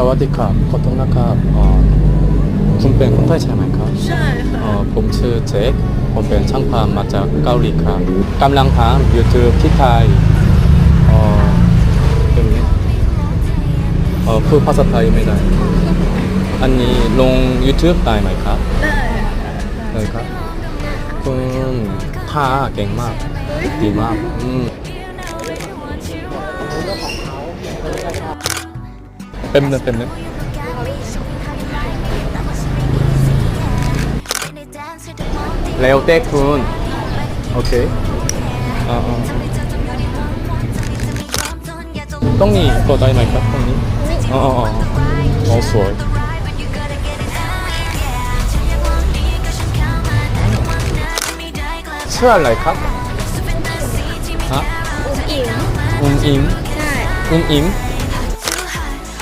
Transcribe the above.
สวัสดีครับ ขอโทษนะครับอ่อคุณเป็นคนไทยใช่ไหมครับ ใช่ค่ะอ่อผมชื่อเจคผมเป็นช่างภาพมาจากเกาหลีครับกำลังทำ YouTube ที่ไทยเอ่อเป็นไงเอ่อพูดภาษาไทยไม่ได้ อันนี้ลง YouTube ได้ไหมครับ ได้ได้ครับคุณท่าเก่งมาก ดีมาก อืม 뺏는 뺏는 레오 떼쿤 오케이. 아, 아. 똥니 그거 나이 말까 똥니 어어어. 어스월 스왈 라이카? 아? 웅임. 웅임? 네. 웅임?